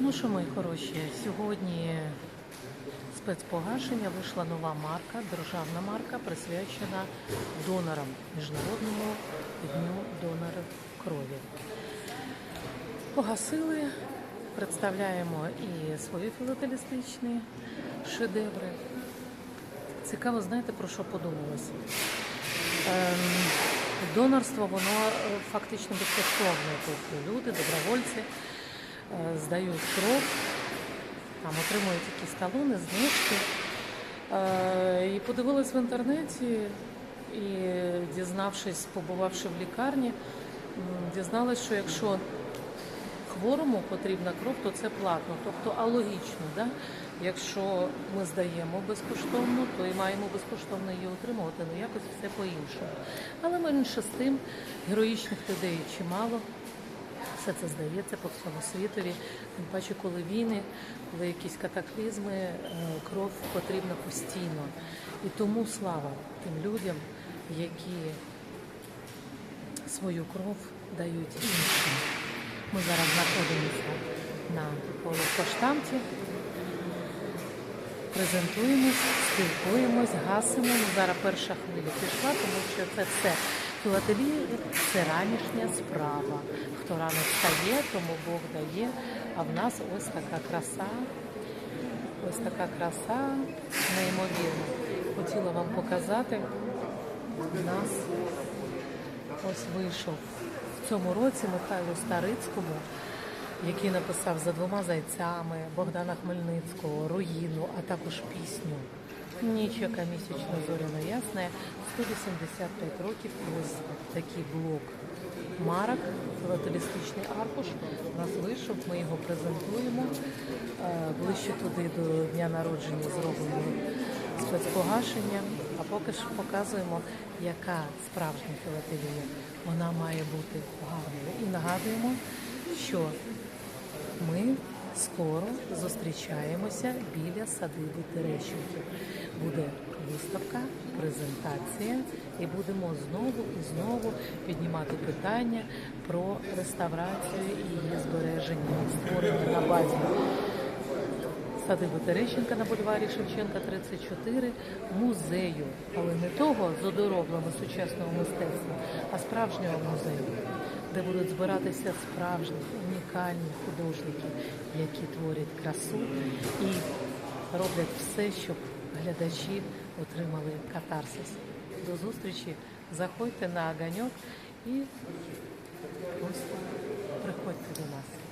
Ну що, мої хороші, сьогодні спецпогашення вийшла нова марка, державна марка, присвячена донорам Міжнародному дню донорів крові. Погасили, представляємо і свої філателістичні шедеври. Цікаво, знаєте, про що подумалося? Ем, Донорство воно фактично безкоштовне. Тобто люди, добровольці здають кров, там отримують якісь талони, знижки. Е, І подивилась в інтернеті і дізнавшись, побувавши в лікарні, дізналась, що якщо хворому потрібна кров, то це платно. Тобто алогічно, да? якщо ми здаємо безкоштовно, то і маємо безкоштовно її отримувати, ну якось все по-іншому. Але менше з тим героїчних людей чимало. Все це здається по всьому світові. Тим паче, коли війни, коли якісь катаклізми, е, кров потрібна постійно. І тому слава тим людям, які свою кров дають іншим. Ми зараз знаходимося на поштамті, презентуємось, спілкуємось, гасимо. Ну, зараз перша хвиля пішла, тому що це все філателія, це ранішня справа. Хто рано встає, тому Бог дає. А в нас ось така краса. Ось така краса, неймовірна. Хотіла вам показати. У нас ось вийшов в цьому році Михайло Старицькому, який написав за двома зайцями Богдана Хмельницького, руїну, а також пісню. Ніч, яка місячно зоряно ясна, 185 років. Ось такий блок марок, філателістичний аркуш. У нас вийшов, ми його презентуємо. Е, Ближче туди до дня народження зробимо спецпогашення, а поки ж показуємо, яка справжня філателія. Вона має бути гарною. І нагадуємо, що ми скоро зустрічаємося біля садиби Терещенків. Буде виставка, презентація, і будемо знову і знову піднімати питання про реставрацію і її збереження, створення на базі садиби Терещенка на бульварі Шевченка 34 музею, але не того з одороблами сучасного мистецтва, а справжнього музею, де будуть збиратися справжні унікальні художники, які творять красу і роблять все, щоб глядачі отримали катарсис. До зустрічі. Заходьте на оганьок і ось приходьте до нас.